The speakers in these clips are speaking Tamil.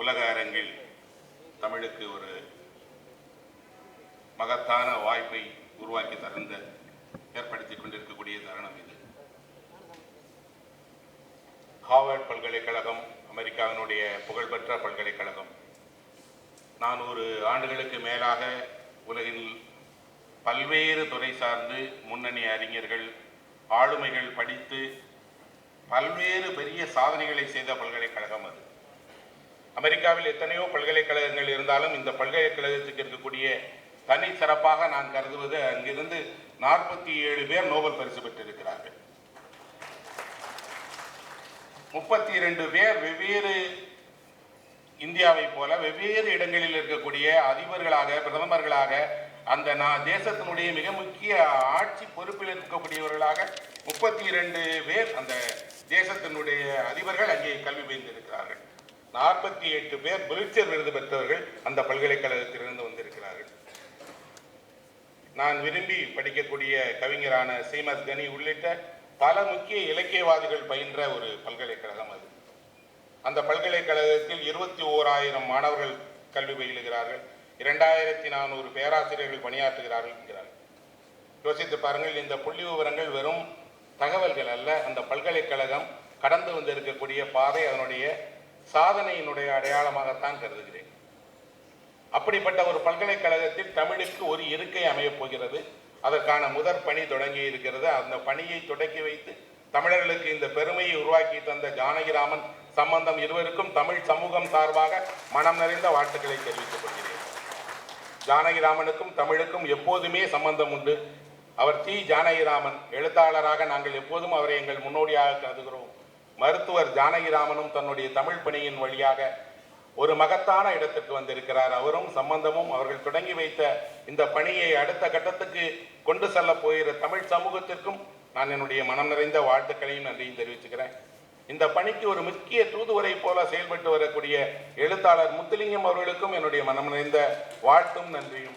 உலக அரங்கில் தமிழுக்கு ஒரு மகத்தான வாய்ப்பை உருவாக்கி தருந்த ஏற்படுத்தி கொண்டிருக்கக்கூடிய தருணம் இது. ஹார்வர்ட் பல்கலைக்கழகம் அமெரிக்காவினுடைய புகழ்பெற்ற பல்கலைக்கழகம். நானூறு ஆண்டுகளுக்கு மேலாக உலகில் பல்வேறு துறை சார்ந்து முன்னணி அறிஞர்கள் ஆளுமைகள் படித்து பல்வேறு பெரிய சாதனைகளை செய்த பல்கலைக்கழகம் அது. அமெரிக்காவில் எத்தனையோ பல்கலைக்கழகங்கள் இருந்தாலும் இந்த பல்கலைக்கழகத்துக்கு இருக்கக்கூடிய தனி சிறப்பாக நான் கருதுவது அங்கிருந்து நாற்பத்தி ஏழு பேர் நோபல் பரிசு பெற்றிருக்கிறார்கள். முப்பத்தி இரண்டு பேர் வெவ்வேறு இந்தியாவை போல வெவ்வேறு இடங்களில் இருக்கக்கூடிய அதிபர்களாக பிரதமர்களாக அந்த நான் தேசத்தினுடைய மிக முக்கிய ஆட்சி பொறுப்பில் இருக்கக்கூடியவர்களாக முப்பத்தி இரண்டு பேர் அந்த தேசத்தினுடைய அதிபர்கள் அங்கே கல்வி பயிர்ந்திருக்கிறார்கள் நாற்பத்தி எட்டு பேர் புலிட்சர் விருது பெற்றவர்கள் அந்த பல்கலைக்கழகத்திலிருந்து வந்திருக்கிறார்கள். நான் விரும்பி படிக்கக்கூடிய கவிஞரான சீமத் கனி உள்ளிட்ட பல முக்கிய இலக்கியவாதிகள் பயின்ற ஒரு பல்கலைக்கழகம் அது. அந்த பல்கலைக்கழகத்தில் இருபத்தி ஓராயிரம் மாணவர்கள் கல்வி பயிலுகிறார்கள். இரண்டாயிரத்தி நானூறு பேராசிரியர்கள் பணியாற்றுகிறார்கள் என்கிறார்கள். யோசித்து பாருங்கள் இந்த புள்ளி விவரங்கள் வெறும் தகவல்கள் அல்ல அந்த பல்கலைக்கழகம் கடந்து வந்திருக்கக்கூடிய பாதை அதனுடைய சாதனையினுடைய அடையாளமாகத்தான் கருதுகிறேன். அப்படிப்பட்ட ஒரு பல்கலைக்கழகத்தில் தமிழுக்கு ஒரு இருக்கை அமையப் போகிறது. அதற்கான முதற் பணி தொடங்கி இருக்கிறது. அந்த பணியை தொடக்கி வைத்து தமிழர்களுக்கு இந்த பெருமையை உருவாக்கி தந்த ஜானகிராமன் சம்பந்தம் இருவருக்கும் தமிழ் சமூகம் சார்பாக மனம் நிறைந்த வாழ்த்துக்களை தெரிவித்துக் கொள்கிறேன். ஜானகிராமனுக்கும் தமிழுக்கும் எப்போதுமே சம்பந்தம் உண்டு. அவர் தி ஜானகிராமன். எழுத்தாளராக நாங்கள் எப்போதும் அவரை எங்கள் முன்னோடியாக கருதுகிறோம். மருத்துவர் ஜானகிராமனும் தன்னுடைய தமிழ் பணியின் வழியாக ஒரு மகத்தான இடத்திற்கு வந்திருக்கிறார். அவரும் சம்பந்தமும் அவர்கள் தொடங்கி வைத்த இந்த பணியை அடுத்த கட்டத்துக்கு கொண்டு செல்ல போகிற தமிழ் சமூகத்திற்கும் நான் என்னுடைய மனம் நிறைந்த வாழ்த்துக்களையும் நன்றியும் தெரிவிச்சுக்கிறேன். இந்த பணிக்கு ஒரு முக்கிய தூதுவரை போல செயல்பட்டு வரக்கூடிய எழுத்தாளர் முத்துலிங்கம் அவர்களுக்கும் என்னுடைய மனம் நிறைந்த வாழ்த்தும் நன்றியும்.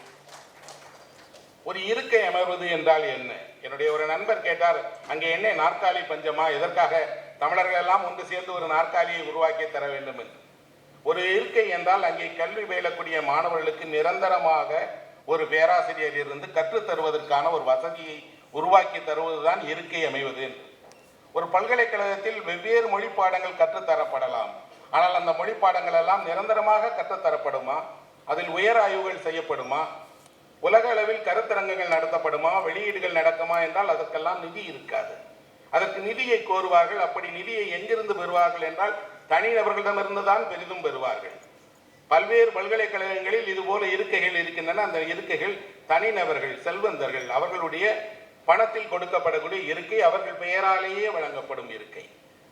ஒரு இருக்கை அமர்வது என்றால் என்ன? என்னுடைய ஒரு நண்பர் கேட்டார் அங்கே என்ன நாற்காலி பஞ்சமா? எதற்காக தமிழர்கள் எல்லாம் ஒன்று சேர்ந்து ஒரு நாற்காலியை உருவாக்கி தர வேண்டும் என்று. ஒரு இருக்கை என்றால் அங்கே கல்வி பயிலக்கூடிய மாணவர்களுக்கு நிரந்தரமாக ஒரு பேராசிரியர் இருந்து கற்றுத் தருவதற்கான ஒரு வசதியை உருவாக்கி தருவதுதான் இருக்கை அமைவது என்று. ஒரு பல்கலைக்கழகத்தில் வெவ்வேறு மொழி பாடங்கள் கற்றுத்தரப்படலாம். ஆனால் அந்த மொழி பாடங்கள் எல்லாம் நிரந்தரமாக கற்றுத்தரப்படுமா? அதில் உயர் ஆய்வுகள் செய்யப்படுமா? உலக அளவில் கருத்தரங்குகள் நடத்தப்படுமா? வெளியீடுகள் நடக்குமா என்றால் அதற்கெல்லாம் நிதி இருக்காது. அதற்கு நிதியை கோருவார்கள். அப்படி நிதியை எங்கிருந்து பெறுவார்கள் என்றால் தனிநபர்களிடமிருந்து தான் பெரிதும் பெறுவார்கள். பல்வேறு பல்கலைக்கழகங்களில் இதுபோல இருக்கைகள் இருக்கின்றன. அந்த இருக்கைகள் தனிநபர்கள் செல்வந்தர்கள் அவர்களுடைய பணத்தில் கொடுக்கப்படக்கூடிய இருக்கை அவர்கள் பெயராலேயே வழங்கப்படும் இருக்கை.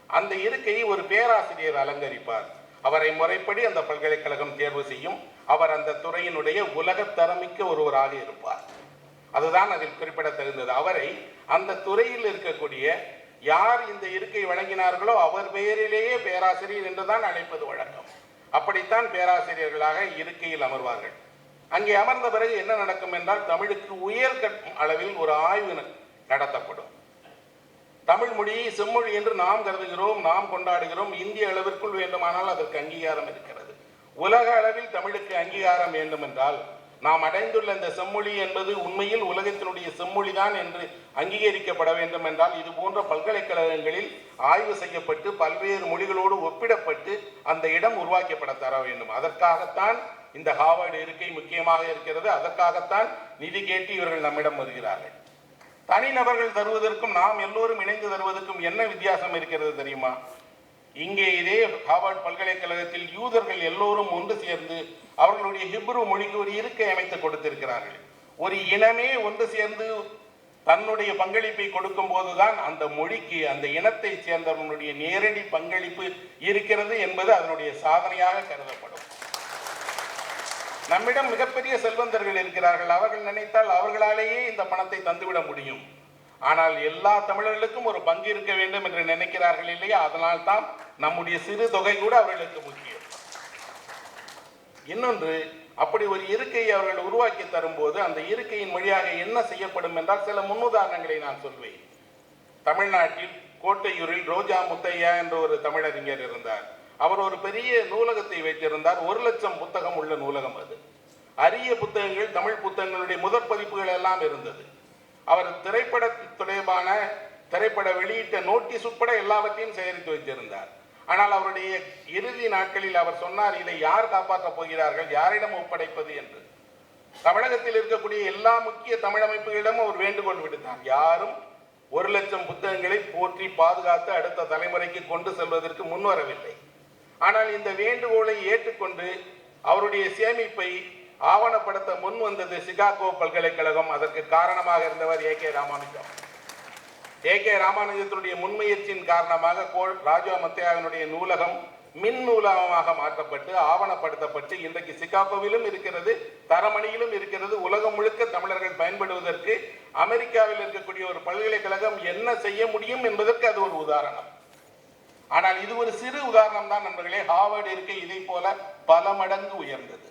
அந்த இருக்கையை ஒரு பேராசிரியர் அலங்கரிப்பார். அவரை முறைப்படி அந்த பல்கலைக்கழகம் தேர்வு செய்யும். அவர் அந்த துறையினுடைய உலகத் தரமிக்க ஒருவராக இருப்பார். அதுதான் அதில் குறிப்பிடத்தகுந்தது. அவரை அந்த துறையில் இருக்கக்கூடிய யார் இந்த இருக்கை வழங்கினார்களோ அவர் பெயரிலேயே பேராசிரியர் என்றுதான் அழைப்பது வழக்கம். அப்படித்தான் பேராசிரியர்களாக இருக்கையில் அமர்வார்கள். அங்கே அமர்ந்த பிறகு என்ன நடக்கும் என்றால் தமிழுக்கு உயர்கட்ட அளவில் ஒரு ஆய்வு நடத்தப்படும். தமிழ் மொழியை செம்மொழி என்று நாம் கருதுகிறோம் நாம் கொண்டாடுகிறோம் இந்திய அளவிற்குள் வேண்டுமானால் அதற்கு அங்கீகாரம் இருக்கிறது. உலக அளவில் தமிழுக்கு அங்கீகாரம் வேண்டும் என்றால் நாம் அடைந்துள்ள இந்த செம்மொழி என்பது உண்மையில் உலகத்தினுடைய செம்மொழி தான் என்று அங்கீகரிக்கப்பட வேண்டும் என்றால் இது போன்ற பல்கலைக்கழகங்களில் ஆய்வு செய்யப்பட்டு பல்வேறு மொழிகளோடு ஒப்பிடப்பட்டு அந்த இடம் உருவாக்கப்பட தர வேண்டும். அதற்காகத்தான் இந்த ஹார்வர்டு இருக்கை முக்கியமாக இருக்கிறது. அதற்காகத்தான் நிதி கேட்டு இவர்கள் நம்மிடம் வருகிறார்கள். தனிநபர்கள் தருவதற்கும் நாம் எல்லோரும் இணைந்து தருவதற்கும் என்ன வித்தியாசம் இருக்கிறது தெரியுமா? இங்கே இதே ஹார்வர்ட் பல்கலைக்கழகத்தில் யூதர்கள் எல்லோரும் ஒன்று சேர்ந்து அவர்களுடைய ஹிப்ரு மொழிக்கு ஒரு இருக்கை அமைத்து கொடுத்திருக்கிறார்கள். ஒரு இனமே ஒன்று சேர்ந்து தன்னுடைய பங்களிப்பை கொடுக்கும் போதுதான் அந்த மொழிக்கு அந்த இனத்தை சேர்ந்தவனுடைய நேரடி பங்களிப்பு இருக்கிறது என்பது அதனுடைய சாதனையாக கருதப்படும். நம்மிடம் மிகப்பெரிய செல்வந்தர்கள் இருக்கிறார்கள். அவர்கள் நினைத்தால் அவர்களாலேயே இந்த பணத்தை தந்துவிட முடியும். ஆனால் எல்லா தமிழர்களுக்கும் ஒரு பங்கு இருக்க வேண்டும் என்று நினைக்கிறார்கள் இல்லையா? அதனால் தான் நம்முடைய சிறு தொகை கூட அவர்களுக்கு முக்கியம். இன்னொன்று அப்படி ஒரு இருக்கையை அவர்கள் உருவாக்கி தரும்போது அந்த இருக்கையின் வழியாக என்ன செய்யப்படும் என்றால் சில முன்னுதாரணங்களை நான் சொல்வேன். தமிழ்நாட்டில் கோட்டையூரில் ரோஜா முத்தையா என்ற ஒரு தமிழறிஞர் இருந்தார். அவர் ஒரு பெரிய நூலகத்தை வைத்திருந்தார். ஒரு லட்சம் புத்தகம் உள்ள நூலகம் அது. அரிய புத்தகங்கள் தமிழ் புத்தகங்களுடைய முதற் பதிப்புகள் எல்லாம் இருந்தது. அவர் திரைப்பட தொடர்பான திரைப்பட வெளியிட்ட நோட்டீஸ் உட்பட எல்லாவற்றையும் சேகரித்து வைத்திருந்தார். ஆனால் அவருடைய இறுதி நாட்களில் அவர் சொன்னார் இதை யார் காப்பாற்றப் போகிறார்கள்? யாரிடம் ஒப்படைப்பது? என்று. தமிழகத்தில் இருக்கக்கூடிய எல்லா முக்கிய தமிழ் அமைப்புகளிடமும் அவர் வேண்டுகோள் விடுத்தார். யாரும் ஒரு லட்சம் புத்தகங்களை போற்றி பாதுகாத்து அடுத்த தலைமுறைக்கு கொண்டு செல்வதற்கு முன்வரவில்லை. ஆனால் இந்த வேண்டுகோளை ஏற்றுக்கொண்டு அவருடைய சேமிப்பை ஆவணப்படுத்த முன் வந்தது சிகாகோ பல்கலைக்கழகம். அதற்கு காரணமாக இருந்தவர் A K Ramanujam. A K ராமானுஜத்தினுடைய முன்முயற்சியின் காரணமாக கோல் ராஜா மத்தையாவினுடைய நூலகம் மின் நூலகமாக மாற்றப்பட்டு ஆவணப்படுத்தப்பட்டு இன்றைக்கு சிகாகோவிலும் இருக்கிறது தரமணியிலும் இருக்கிறது. உலகம் முழுக்க தமிழர்கள் பயன்படுவதற்கு அமெரிக்காவில் இருக்கக்கூடிய ஒரு பல்கலைக்கழகம் என்ன செய்ய முடியும் என்பதற்கு அது ஒரு உதாரணம். ஆனால் இது ஒரு சிறு உதாரணம் தான் நண்பர்களே. ஹார்வர்டு இருக்கை இதை போல பல மடங்கு உயர்ந்தது.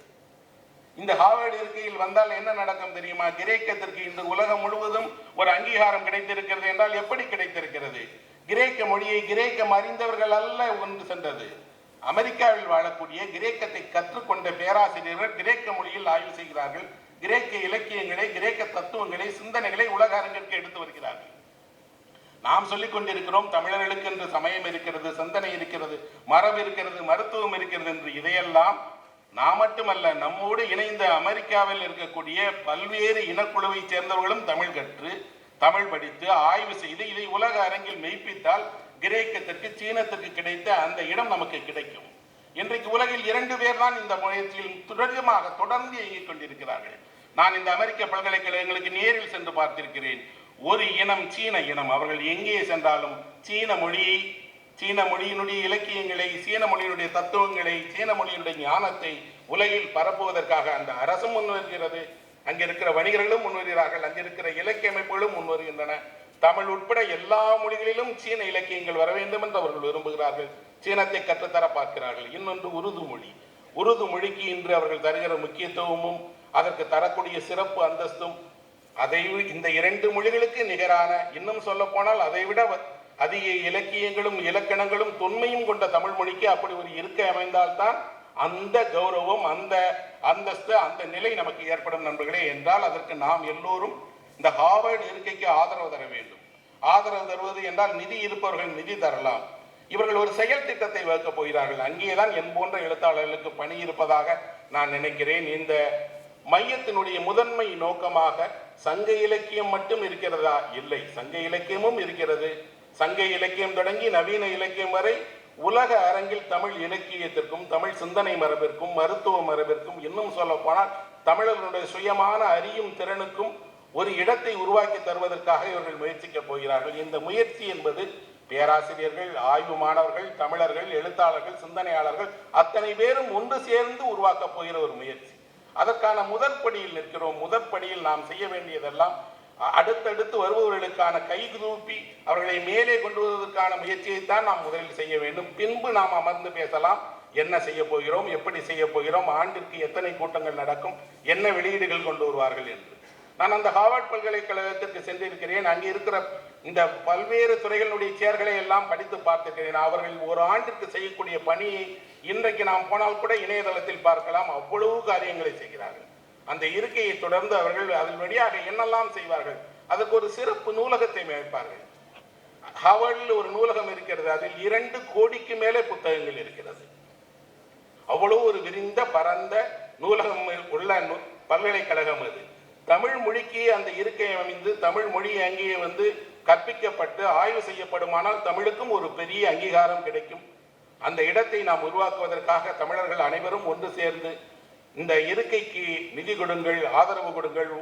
இந்த ஹார்வர்டு இருக்கையில் வந்தால் என்ன நடக்கும் தெரியுமா? கிரேக்கத்திற்கு இன்று உலகம் முழுவதும் ஒரு அங்கீகாரம் கிடைத்திருக்கிறது என்றால் எப்படி கிடைத்திருக்கிறது? கிரேக்க மொழியை கிரேக்கம் அறிந்தவர்கள் அல்ல ஒன்று சென்றது. அமெரிக்காவில் வாழக்கூடிய கிரேக்கத்தை கற்றுக்கொண்ட பேராசிரியர்கள் கிரேக்க மொழியில் ஆய்வு செய்கிறார்கள். கிரேக்க இலக்கியங்களை கிரேக்க தத்துவங்களை சிந்தனைகளை உலக அரங்கிற்கு எடுத்து வருகிறார்கள். நாம் சொல்லிக் கொண்டிருக்கிறோம் தமிழர்களுக்கு என்று சமயம் இருக்கிறது சிந்தனை இருக்கிறது மரபு இருக்கிறது மருத்துவம் இருக்கிறது என்று இதையெல்லாம் நாம் மட்டுமல்ல நம்மோடு இணைந்த அமெரிக்காவில் இருக்கக்கூடிய பல்வேறு இனக்குழுவைச் சேர்ந்தவர்களும் தமிழ் கற்று தமிழ் படித்து ஆய்வு செய்து இதை உலக அரங்கில் மெய்ப்பித்தால் கிரேக்கத்திற்கு சீனத்திற்கு கிடைத்த அந்த இடம் நமக்கு கிடைக்கும். இன்றைக்கு உலகில் இரண்டு பேர் தான் இந்த முயற்சியில் தொடர்ச்சியாக தொடர்ந்து இயங்கிக் கொண்டிருக்கிறார்கள். நான் இந்த அமெரிக்க பல்கலைக்கழகங்களுக்கு நேரில் சென்று பார்த்திருக்கிறேன். ஒரு இனம் சீன இனம். அவர்கள் எங்கே சென்றாலும் சீன மொழியை சீன மொழியினுடைய இலக்கியங்களை சீன மொழியினுடைய தத்துவங்களை சீன மொழியினுடைய ஞானத்தை உலகில் பரப்புவதற்காக அந்த அரசும் முன்வருகிறது. அங்கே இருக்கிற வணிகர்களும் முன்வருகிறார்கள். அங்கே இருக்கிற இலக்கிய அமைப்புகளும் முன்வருகின்றன. தமிழ் உட்பட எல்லா மொழிகளிலும் சீன இலக்கியங்கள் வர வேண்டும் என்று அவர்கள் விரும்புகிறார்கள். சீனத்தை கற்றுத்தர பார்க்கிறார்கள். இன்னொன்று உருது மொழி. உருது மொழிக்கு இன்று அவர்கள் தருகிற முக்கியத்துவமும் அதற்கு தரக்கூடிய சிறப்பு அந்தஸ்தும் அதை இந்த இரண்டு மொழிகளுக்கு நிகரான இன்னும் சொல்ல போனால் அதை விட அதிக இலக்கியங்களும் இலக்கணங்களும் தொன்மையும் கொண்ட தமிழ் மொழிக்கு அப்படி ஒரு இருக்கை அமைந்தால்தான் அந்த கௌரவம் அந்த அந்தஸ்து அந்த நிலை நமக்கு ஏற்படும் நண்பர்களே. என்றால் அதற்கு நாம் எல்லோரும் இந்த ஹார்வர்டு இருக்கைக்கு ஆதரவு தர வேண்டும். ஆதரவு தருவது என்றால் நிதி இருப்பவர்கள் நிதி தரலாம். இவர்கள் ஒரு செயல் திட்டத்தை வகுக்கப் போகிறார்கள். அங்கேதான் என் போன்ற எழுத்தாளர்களுக்கு பணி இருப்பதாக நான் நினைக்கிறேன். இந்த மையத்தினுடைய முதன்மை நோக்கமாக சங்க இலக்கியம் மட்டும் இருக்கிறதா? இல்லை. சங்க இலக்கியமும் இருக்கிறது. சங்க இலக்கியம் தொடங்கி நவீன இலக்கியம் வரை உலக அரங்கில் தமிழ் இலக்கியத்திற்கும் தமிழ் சிந்தனை மரபிற்கும் மருத்துவ மரபிற்கும் இன்னும் சொல்ல போனால் தமிழர்களுடைய சுயமான அறியும் திறனுக்கும் ஒரு இடத்தை உருவாக்கி தருவதற்காக இவர்கள் முயற்சிக்கப் போகிறார்கள். இந்த முயற்சி என்பது பேராசிரியர்கள் ஆய்வு மாணவர்கள் தமிழர்கள் எழுத்தாளர்கள் சிந்தனையாளர்கள் அத்தனை பேரும் ஒன்று சேர்ந்து உருவாக்கப் போகிற ஒரு முயற்சி. அதற்கான முதற் படியில் நிற்கிறோம். முதற் படியில் நாம் செய்ய வேண்டியதெல்லாம் அடுத்தடுத்து வருபவர்களுக்கான கை தூப்பி அவர்களை மேலே கொண்டு வருவதற்கான முயற்சியைத்தான் நாம் முதலில் செய்ய வேண்டும். பின்பு நாம் அமர்ந்து பேசலாம். என்ன செய்ய போகிறோம்? எப்படி செய்ய போகிறோம்? ஆண்டிற்கு எத்தனை கூட்டங்கள் நடக்கும்? என்ன வெளியீடுகள் கொண்டு வருவார்கள் என்று. நான் அந்த ஹார்வர்ட் பல்கலைக்கழகத்திற்கு சென்றிருக்கிறேன். அங்கே இருக்கிற இந்த பல்வேறு துறைகளுடைய சேர்களை எல்லாம் படித்து பார்த்திருக்கிறேன். அவர்கள் ஒரு ஆண்டிற்கு செய்யக்கூடிய பணியை இன்றைக்கு நாம் போனால் கூட இணையதளத்தில் பார்க்கலாம். அவ்வளவு காரியங்களை செய்கிறார்கள். அந்த இருக்கையை தொடர்ந்து அவர்கள் அதன் வழியாக என்னெல்லாம் செய்வார்கள்? அதுக்கு ஒரு சிறப்பு நூலகத்தை அமைப்பார்கள். ஹவர்டில் ஒரு நூலகம் இருக்கிறது. அதில் இரண்டு கோடிக்கு மேலே புத்தகங்கள் இருக்கிறது. அவ்வளவு ஒரு விரிந்த பரந்த நூலகம் உள்ள நூ- பல்கலைக்கழகம் அது. தமிழ் மொழிக்கு அந்த இருக்கை அமைந்து தமிழ் மொழி அங்கே வந்து கற்பிக்கப்பட்டு ஆய்வு செய்யப்படுமானால் தமிழுக்கும் ஒரு பெரிய அங்கீகாரம் கிடைக்கும். அந்த இடத்தை நாம் உருவாக்குவதற்காக தமிழர்கள் அனைவரும் ஒன்று சேர்ந்து இந்த இருக்கைக்கு நிதி கொடுங்கள் ஆதரவு கொடுங்கள்.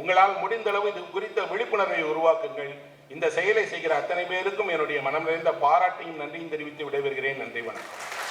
உங்களால் முடிந்தளவு இது குறித்த விழிப்புணர்வை உருவாக்குங்கள். இந்த செயலை செய்கிற அத்தனை பேருக்கும் என்னுடைய மனம் நிறைந்த பாராட்டையும் நன்றியும் தெரிவித்து விடைபெறுகிறேன். நன்றி வணக்கம்.